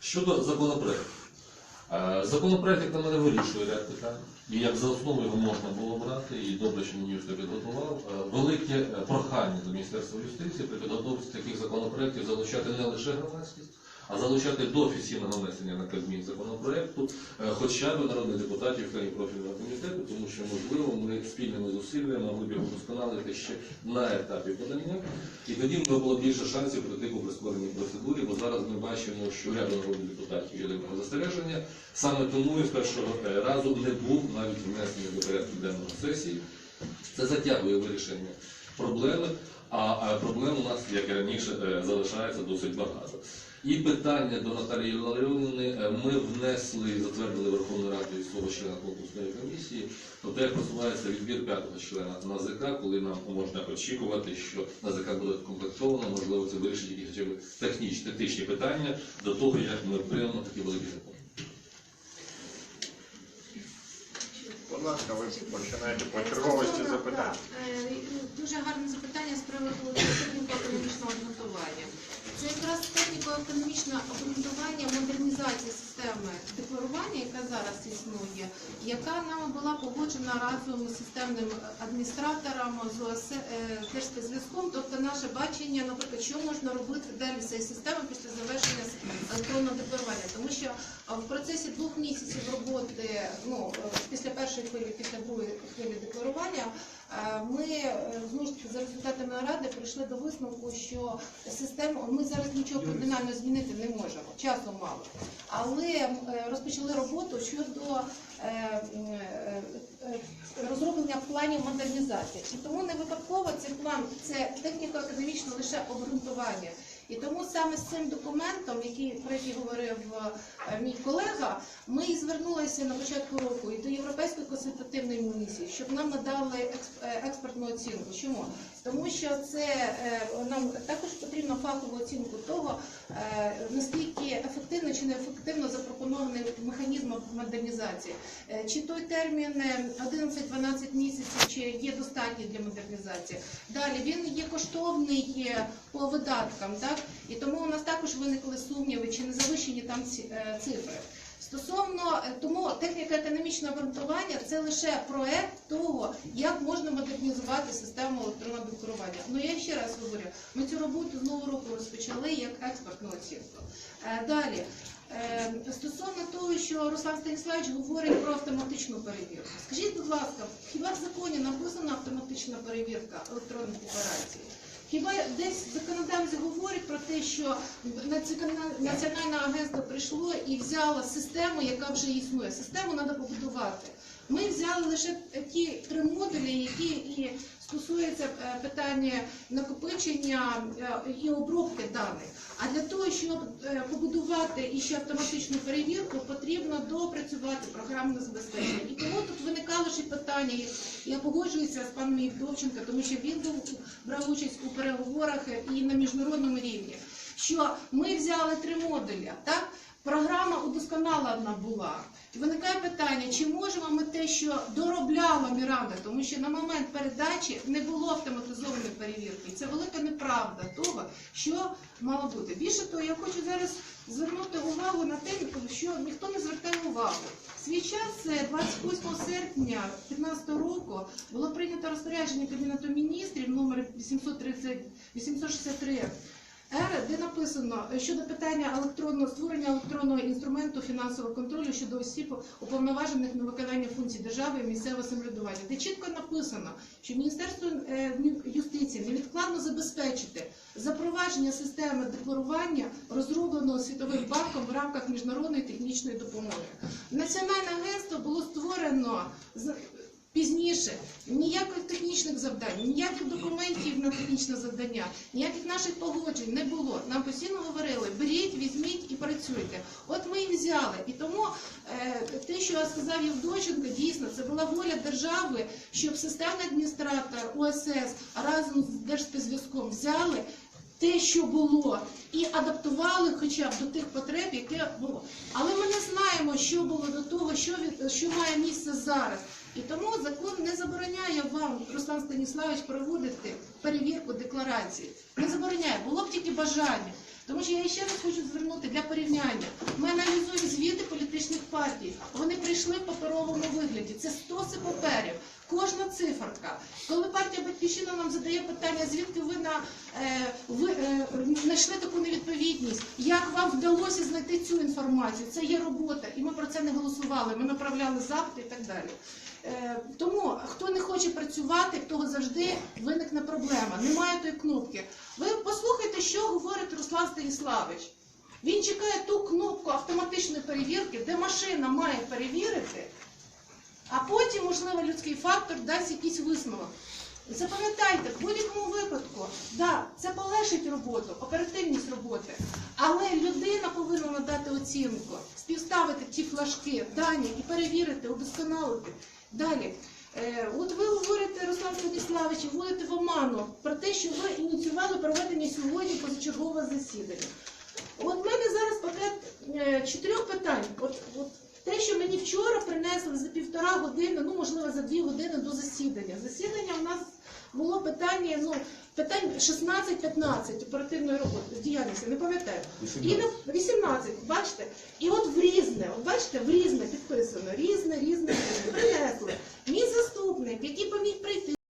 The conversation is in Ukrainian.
Щодо законопроекту. Е, Законопроект, як на мене, вирішує ряд питань. І як за основу його можна було брати, і добре, що мені вже підготував. Е, Велике е, прохання до Міністерства юстиції при підготовці таких законопроєктів залучати не лише громадськість, а залучати до офіційного внесення на Кабмін законопроекту е, хоча б народних депутатів членів профільного комітету, тому що можливо ми спільними зусиллями могли б його вдосконалити ще на етапі подання. І тоді б було більше шансів пройти по прискореній процедурі, бо зараз ми бачимо, що ряд народних депутатів є до застереження. Саме тому і з першого е, разу не був навіть внесений до порядку денного сесії. Це затягує вирішення проблеми, а, проблем у нас, як і раніше, е, залишається досить багато. І питання до Наталії Ларіонівни е, ми внесли і затвердили Верховну Раду свого члена конкурсної комісії. Тобто як просувається відбір п'ятого члена НАЗК, коли нам можна очікувати, що НАЗК буде комплектовано, можливо, це вирішить якісь хоча б технічні, технічні питання до того, як ми приймемо такі великі закони. Будь ласка, ви починаєте по черговості да, е, Дуже гарне запитання з приводу техніко-економічного обґрунтування. Це якраз техніко-економічне обґрунтування модернізації системи декларування, яка зараз існує, яка нами була погоджена разом з системним адміністратором з е, Держспецзв'язком, тобто наше бачення, наприклад, що можна робити далі з цієї системи після завершення електронного декларування, тому що в процесі двох місяців роботи, ну е, після першої хвилі, після другої хвилі декларування, е, ми знову ж за результатами ради прийшли до висновку, що систему ми зараз нічого кардинально змінити не можемо, часу мало. Але розпочали роботу щодо е, е, е, розроблення планів модернізації. І тому не випадково цей план це техніко-економічно лише обґрунтування. І тому саме з цим документом, який про який говорив е, мій колега, ми і звернулися на початку року і до Європейської консультативної місії, щоб нам надали е, експертну оцінку. Чому? Тому що це е, нам також потрібно фахову оцінку того, е, наскільки ефективно чи неефективно запропонований механізм модернізації. Е, Чи той термін е, 11-12 місяців чи є достатній для модернізації? Далі він є коштовний е, по видаткам, так і тому у нас також виникли сумніви, чи не завищені там е, цифри. Стосовно е, тому техніко-економічне обґрунтування це лише проект того, як можна модернізувати систему електронного декларування. Ну я ще раз говорю, ми цю роботу з нового року розпочали як експертну оцінку. Е, Далі. Е, Стосовно того, що Руслан Станіславович говорить про автоматичну перевірку. Скажіть, будь ласка, хіба в законі написана автоматична перевірка електронних декларацій? Хіба десь законодавці говорить про те, що національне агентство прийшло і взяло систему, яка вже існує. Систему треба побудувати. Ми взяли лише ті три модулі, які і стосуються е, питання накопичення е, і обробки даних. А для того, щоб е, побудувати іще автоматичну перевірку, потрібно допрацювати програмне забезпечення. І тому тут виникало ще питання. Я погоджуюся з паном Євдовченко, тому що він брав участь у переговорах і на міжнародному рівні. Що ми взяли три модулі, так? Програма удосконалена була. І виникає питання, чи можемо ми те, що доробляла Міранда, тому що на момент передачі не було автоматизованої перевірки. І це велика неправда того, що мало бути. Більше того, я хочу зараз звернути увагу на те, що ніхто не звертає увагу. Свій час, е, 28 серпня 2015 року, було прийнято розпорядження Кабінету міністрів номер 830 863 Р, де написано е, щодо питання електронного створення електронного інструменту фінансового контролю щодо осіб, уповноважених на виконання функцій держави і місцевого самоврядування, де чітко написано, що Міністерство е, юстиції невідкладно забезпечити запровадження системи декларування, розробленого Світовим банком в рамках міжнародної технічної допомоги. Національне агентство було створено Пізніше ніяких технічних завдань, ніяких документів на технічне завдання, ніяких наших погоджень не було. Нам постійно говорили: беріть, візьміть і працюйте. От ми і взяли. І тому е, те, що сказав Євдоченко, дійсно це була воля держави, щоб системний адміністратор ОСС разом з Держспецзв'язком взяли. Те, що було, і адаптували хоча б до тих потреб, яке було. Але ми не знаємо, що було до того, що що має місце зараз. І тому закон не забороняє вам, Руслан Станіславович, проводити перевірку декларації. Не забороняє, було б тільки бажання. Тому що я ще раз хочу звернути для порівняння. Ми аналізуємо звіти політичних партій. Вони прийшли в паперовому вигляді. Це стоси паперів. Циферка. Коли партія Батьківщина нам задає питання, звідки ви на е, ви е, знайшли таку невідповідність, як вам вдалося знайти цю інформацію? Це є робота, і ми про це не голосували. Ми направляли запити і так далі. Е, тому хто не хоче працювати, того завжди виникне проблема. Немає тої кнопки. Ви послухайте, що говорить Руслан Станіславович. Він чекає ту кнопку автоматичної перевірки, де машина має перевірити, а потім, можливо, людський фактор дасть якийсь висновок. Запам'ятайте, в будь-якому випадку, да, це полегшить роботу, оперативність роботи, але людина повинна надати оцінку, співставити ті флажки, дані і перевірити, удосконалити. Далі. Е, от ви говорите, Руслан Станіславович, і вводите в оману про те, що ви ініціювали проведення сьогодні позачергового засідання. От в мене зараз пакет чотирьох питань. От, от те, що мені вчора принесли за півтора години, ну можливо за дві години до засідання. Засідання у нас було питання, ну питань 16-15 оперативної роботи діяльності, не пам'ятаю. 18. І ну, 18, бачите? І от в різне, от бачите, в різне підписано, різне, різне, різне. Принесли. Мій заступник, який поміг прийти.